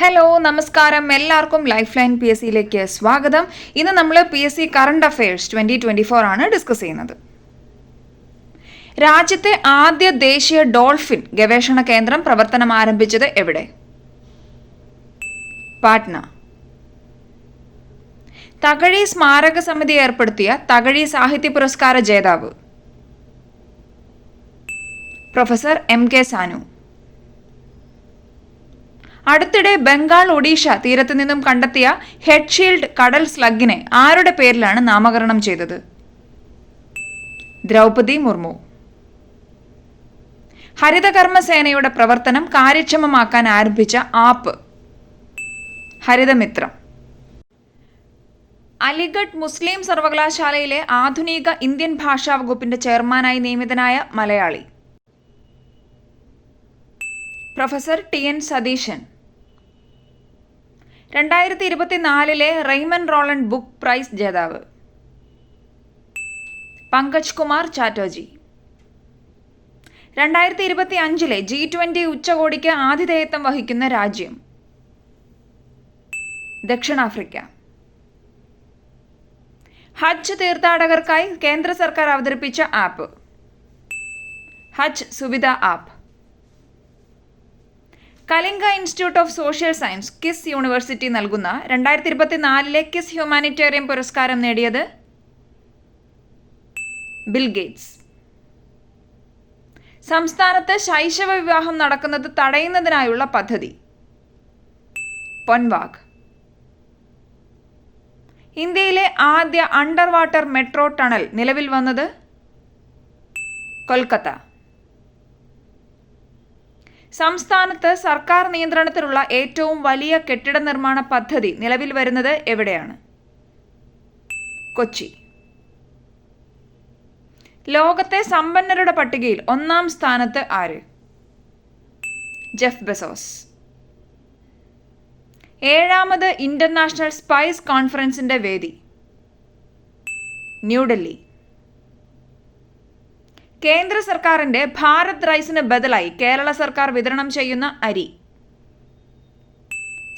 Hello നമസ്കാരം. എല്ലാവർക്കും life line P S സിയിലേക്ക് സ്വാഗതം. ഇന്ന് നമ്മൾ P S C current affairs twenty twenty four ആണ് ഡിസ്കസ് ചെയ്യുന്നത്. രാജ്യത്തെ ആദ്യ ദേശീയ ഡോൾഫിൻ ഗവേഷണ കേന്ദ്രം പ്രവർത്തനം ആരംഭിച്ചത് എവിടെ? പാട്ന. തകഴി സ്മാരക സമിതി ഏർപ്പെടുത്തിയ തകഴി സാഹിത്യ പുരസ്കാര ജേതാവ്. Professor M K Sanu. അടുത്തിടെ ബംഗാൾ ഒഡീഷ തീരത്ത് നിന്നും കണ്ടെത്തിയ ഹെഡ്ഷീൽഡ് കടൽ സ്ലഗിനെ ആരുടെ പേരിലാണ് നാമകരണം ചെയ്തത്? ദ്രൗപദി മുർമു. ഹരിതകർമ്മസേനയുടെ പ്രവർത്തനം കാര്യക്ഷമമാക്കാൻ ആരംഭിച്ച ആപ്പ്. ഹരിതമിത്രം. അലിഗഡ് മുസ്ലിം സർവകലാശാലയിലെ ആധുനിക ഇന്ത്യൻ ഭാഷാ വകുപ്പിന്റെ ചെയർമാനായി നിയമിതനായ Malayali. Professor T N Satheesan. രണ്ടായിരത്തി ഇരുപത്തിനാലിലെ റെയ്മൻ റോളൻ ബുക്ക് പ്രൈസ് ജേതാവ്. പങ്കജ് കുമാർ ചാറ്റർജി. രണ്ടായിരത്തി ഇരുപത്തി അഞ്ചിലെ ജി ട്വന്റി ഉച്ചകോടിക്ക് ആതിഥേയത്വം വഹിക്കുന്ന രാജ്യം. ദക്ഷിണാഫ്രിക്ക. ഹജ്ജ് തീർത്ഥാടകർക്കായി കേന്ദ്ര സർക്കാർ അവതരിപ്പിച്ച app. Hajj Suvidha app. Kalinga institute of social science KISS university നൽകുന്ന രണ്ടായിരത്തി ഇരുപത്തിനാലിലെ കിസ് ഹ്യൂമാനിറ്റേറിയൻ പുരസ്കാരം നേടിയത് ബിൽ ഗേറ്റ്സ്. സംസ്ഥാനത്ത് ശൈശവ വിവാഹം നടക്കുന്നത് തടയുന്നതിനായുള്ള പദ്ധതി. പൊൻവാഗ് ഇന്ത്യയിലെ ആദ്യ അണ്ടർ വാട്ടർ മെട്രോ ടണൽ നിലവിൽ വന്നത് കൊൽക്കത്ത. സംസ്ഥാനത്ത് സർക്കാർ നിയന്ത്രണത്തിലുള്ള ഏറ്റവും വലിയ കെട്ടിട നിർമ്മാണ പദ്ധതി നിലവിൽ വരുന്നത് എവിടെയാണ്? കൊച്ചി. ലോകത്തെ സമ്പന്നരുടെ പട്ടികയിൽ ഒന്നാം സ്ഥാനത്ത് ആര്? Jeff Bezos. ഏഴാമത് ഇന്റർനാഷണൽ സ്പൈസ് കോൺഫറൻസിന്റെ വേദി. ന്യൂഡൽഹി. കേന്ദ്ര സർക്കാരിന്റെ ഭാരത് റൈസിന് ബദലായി കേരള സർക്കാർ വിതരണം ചെയ്യുന്ന അരി.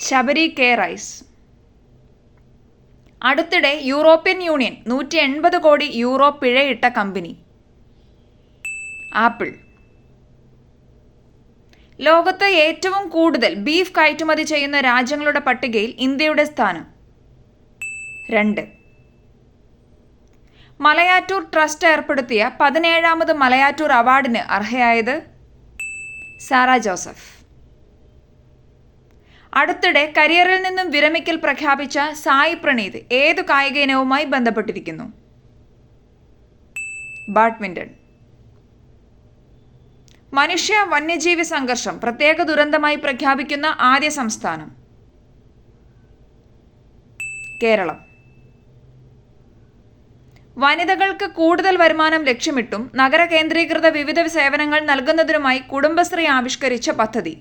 Sabari K rice. അടുത്തിടെ യൂറോപ്യൻ യൂണിയൻ നൂറ്റി എൺപത് കോടി യൂറോ പിഴയിട്ട കമ്പനി. ആപ്പിൾ. ലോകത്ത് ഏറ്റവും കൂടുതൽ ബീഫ് കയറ്റുമതി ചെയ്യുന്ന രാജ്യങ്ങളുടെ പട്ടികയിൽ ഇന്ത്യയുടെ സ്ഥാനം രണ്ട്. മലയാറ്റൂർ ട്രസ്റ്റ് ഏർപ്പെടുത്തിയ പതിനേഴാമത് മലയാറ്റൂർ അവാർഡിന് അർഹയായത് സാറ ജോസഫ്. അടുത്തിടെ കരിയറിൽ നിന്നും വിരമിക്കൽ പ്രഖ്യാപിച്ച സായി പ്രണീത് ഏതു കായിക ഇനവുമായി ബന്ധപ്പെട്ടിരിക്കുന്നു? ബാഡ്മിന്റൺ. മനുഷ്യ വന്യജീവി സംഘർഷം പ്രത്യേക ദുരന്തമായി പ്രഖ്യാപിക്കുന്ന ആദ്യ സംസ്ഥാനം കേരളം. വനിതകൾക്ക് കൂടുതൽ വരുമാനം ലക്ഷ്യമിട്ടും നഗര കേന്ദ്രീകൃത വിവിധ സേവനങ്ങൾ നൽകുന്നതിനുമായി കുടുംബശ്രീ ആവിഷ്കരിച്ച പദ്ധതി.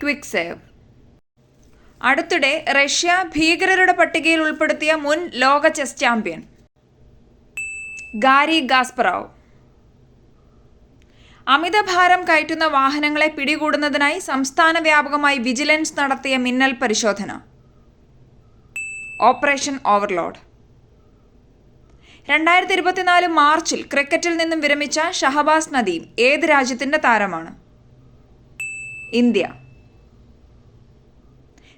Quick save. അടുത്തിടെ റഷ്യ ഭീകരരുടെ പട്ടികയിൽ ഉൾപ്പെടുത്തിയ മുൻ ലോക ചെസ് ചാമ്പ്യൻ ഗാരി ഗാസ്പറാവ്. അമിതഭാരം കയറ്റുന്ന വാഹനങ്ങളെ പിടികൂടുന്നതിനായി സംസ്ഥാന വ്യാപകമായി വിജിലൻസ് നടത്തിയ മിന്നൽ പരിശോധന. Operation overload. രണ്ടായിരത്തി ഇരുപത്തിനാല് മാർച്ചിൽ ക്രിക്കറ്റിൽ നിന്നും വിരമിച്ച ഷഹബാസ് നദീം ഏത് രാജ്യത്തിന്റെ താരമാണ്? ഇന്ത്യ.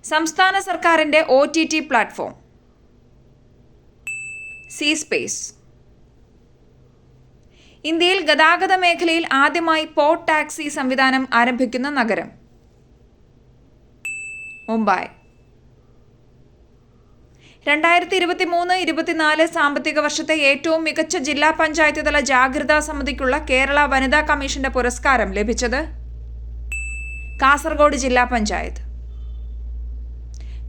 സംസ്ഥാന സർക്കാരിന്റെ O T T platform. C space. ഇന്ത്യയിൽ ഗതാഗത മേഖലയിൽ ആദ്യമായി പോർട്ട് ടാക്സി സംവിധാനം ആരംഭിക്കുന്ന നഗരം. മുംബൈ. രണ്ടായിരത്തി ഇരുപത്തി മൂന്ന് ഇരുപത്തിനാല് സാമ്പത്തിക വർഷത്തെ ഏറ്റവും മികച്ച ജില്ലാ പഞ്ചായത്ത് തല ജാഗ്രതാ സമിതിക്കുള്ള കേരള വനിതാ കമ്മീഷന്റെ പുരസ്കാരം ലഭിച്ചത് കാസർഗോഡ് ജില്ലാ പഞ്ചായത്ത്.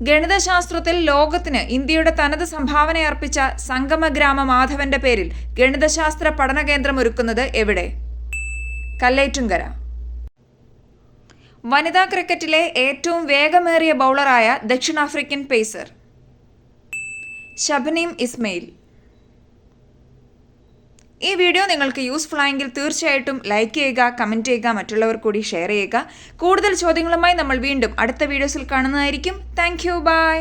ഗണിതശാസ്ത്രത്തിൽ ലോകത്തിന് ഇന്ത്യയുടെ തനത് സംഭാവന അർപ്പിച്ച സംഗമഗ്രാമ മാധവന്റെ പേരിൽ ഗണിതശാസ്ത്ര പഠന കേന്ദ്രം ഒരുക്കുന്നത് എവിടെ? കല്ലേറ്റുങ്കര. വനിതാ ക്രിക്കറ്റിലെ ഏറ്റവും വേഗമേറിയ ബൗളറായ ദക്ഷിണാഫ്രിക്കൻ പേസർ. ഷബനീം ഇസ്മയിൽ. ഈ വീഡിയോ നിങ്ങൾക്ക് യൂസ്ഫുൾ ആയെങ്കിൽ തീർച്ചയായിട്ടും ലൈക്ക് ചെയ്യുക കമന്റ് ചെയ്യുക മറ്റുള്ളവർ കൂടി ഷെയർ ചെയ്യുക. കൂടുതൽ ചോദ്യങ്ങളുമായി നമ്മൾ വീണ്ടും അടുത്ത വീഡിയോസിൽ കാണുന്നതായിരിക്കും. Thank you by